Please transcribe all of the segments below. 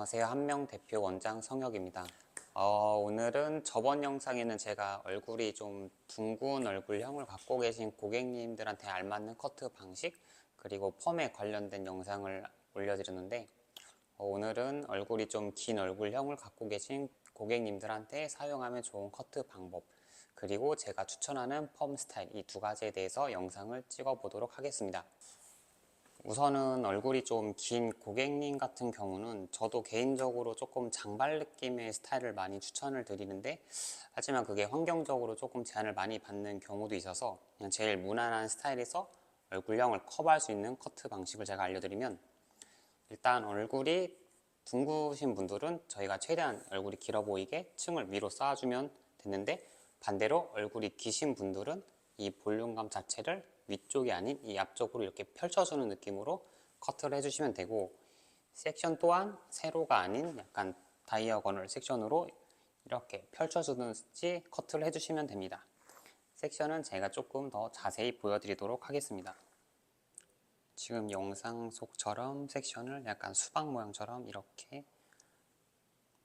안녕하세요. 한명 대표 원장 성혁입니다. 어, 오늘은 저번 영상에는 제가 얼굴이 좀 둥근 얼굴형을 갖고 계신 고객님들한테 알맞는 커트 방식 그리고 펌에 관련된 영상을 올려드렸는데 어, 오늘은 얼굴이 좀 긴 얼굴형을 갖고 계신 고객님들한테 사용하면 좋은 커트 방법 그리고 제가 추천하는 펌 스타일 이 두 가지에 대해서 영상을 찍어 보도록 하겠습니다. 우선은 얼굴이 좀 긴 고객님 같은 경우는 저도 개인적으로 조금 장발 느낌의 스타일을 많이 추천을 드리는데 하지만 그게 환경적으로 조금 제한을 많이 받는 경우도 있어서 그냥 제일 무난한 스타일에서 얼굴형을 커버할 수 있는 커트 방식을 제가 알려드리면 일단 얼굴이 둥그신 분들은 저희가 최대한 얼굴이 길어 보이게 층을 위로 쌓아주면 됐는데 반대로 얼굴이 기신 분들은 이 볼륨감 자체를 위쪽이 아닌 이 앞쪽으로 이렇게 펼쳐주는 느낌으로 커트를 해주시면 되고 섹션 또한 세로가 아닌 약간 다이어거널 섹션으로 이렇게 펼쳐주듯이 커트를 해주시면 됩니다. 섹션은 제가 조금 더 자세히 보여드리도록 하겠습니다. 지금 영상 속처럼 섹션을 약간 수박 모양처럼 이렇게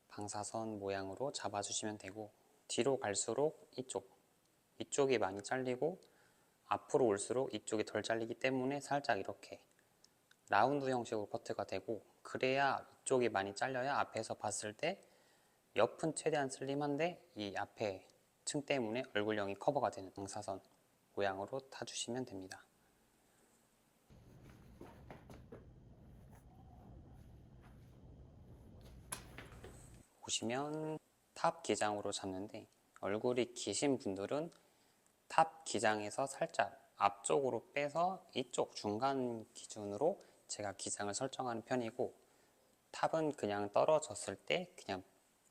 방사선 모양으로 잡아주시면 되고 뒤로 갈수록 이쪽 이쪽이 많이 잘리고 앞으로 올수록 이쪽이 덜 잘리기 때문에 살짝 이렇게 라운드 형식으로 커트가 되고 그래야 이쪽이 많이 잘려야 앞에서 봤을 때 옆은 최대한 슬림한데 이 앞에 층 때문에 얼굴형이 커버가 되는 방사선 모양으로 타주시면 됩니다. 보시면 탑 기장으로 잡는데 얼굴이 기신 분들은 탑 기장에서 살짝 앞쪽으로 빼서 이쪽 중간 기준으로 제가 기장을 설정하는 편이고 탑은 그냥 떨어졌을 때 그냥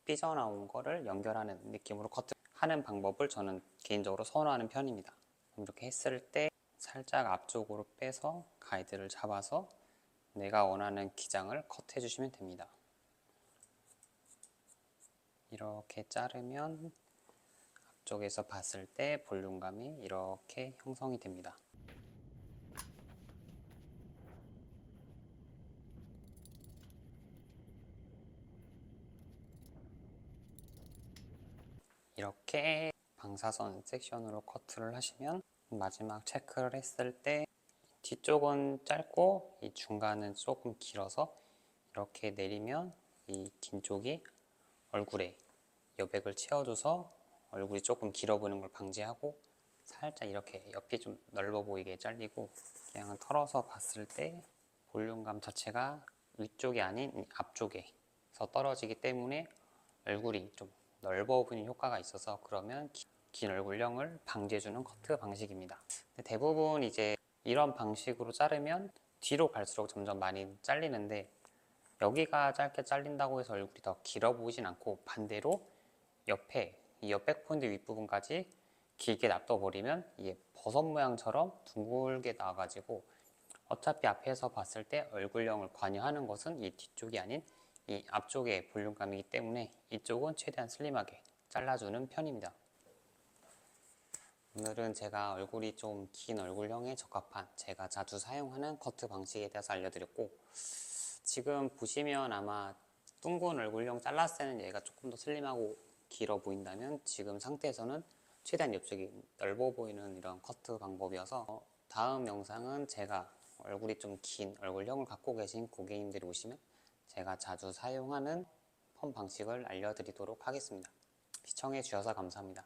삐져나온 거를 연결하는 느낌으로 커트하는 방법을 저는 개인적으로 선호하는 편입니다. 이렇게 했을 때 살짝 앞쪽으로 빼서 가이드를 잡아서 내가 원하는 기장을 커트해 주시면 됩니다. 이렇게 자르면 앞 쪽에서 봤을 때 볼륨감이 이렇게 형성이 됩니다. 이렇게 방사선 섹션으로 커트를 하시면 마지막 체크를 했을 때 뒤쪽은 짧고 이 중간은 조금 길어서 이렇게 내리면 이 긴 쪽이 얼굴에 여백을 채워줘서 얼굴이 조금 길어 보이는 걸 방지하고 살짝 이렇게 옆이 좀 넓어 보이게 잘리고 그냥 털어서 봤을 때 볼륨감 자체가 위쪽이 아닌 앞쪽에서 떨어지기 때문에 얼굴이 좀 넓어 보이는 효과가 있어서 그러면 기- 긴 얼굴형을 방지해주는 커트 방식입니다. 대부분 이제 이런 방식으로 자르면 뒤로 갈수록 점점 많이 잘리는데 여기가 짧게 잘린다고 해서 얼굴이 더 길어 보이진 않고 반대로 옆에 이 옆백 포인트 윗부분까지 길게 놔둬버리면 이게 버섯 모양처럼 둥글게 나와가지고 어차피 앞에서 봤을 때 얼굴형을 관여하는 것은 이 뒤쪽이 아닌 이 앞쪽의 볼륨감이기 때문에 이쪽은 최대한 슬림하게 잘라주는 편입니다. 오늘은 제가 얼굴이 좀 긴 얼굴형에 적합한 제가 자주 사용하는 커트 방식에 대해서 알려드렸고 지금 보시면 아마 둥근 얼굴형 잘랐을 때는 얘가 조금 더 슬림하고 길어 보인다면 지금 상태에서는 최대한 옆쪽이 넓어 보이는 이런 커트 방법이어서 어, 다음 영상은 제가 얼굴이 좀 긴 얼굴형을 갖고 계신 고객님들이 오시면 제가 자주 사용하는 펌 방식을 알려드리도록 하겠습니다. 시청해 주셔서 감사합니다.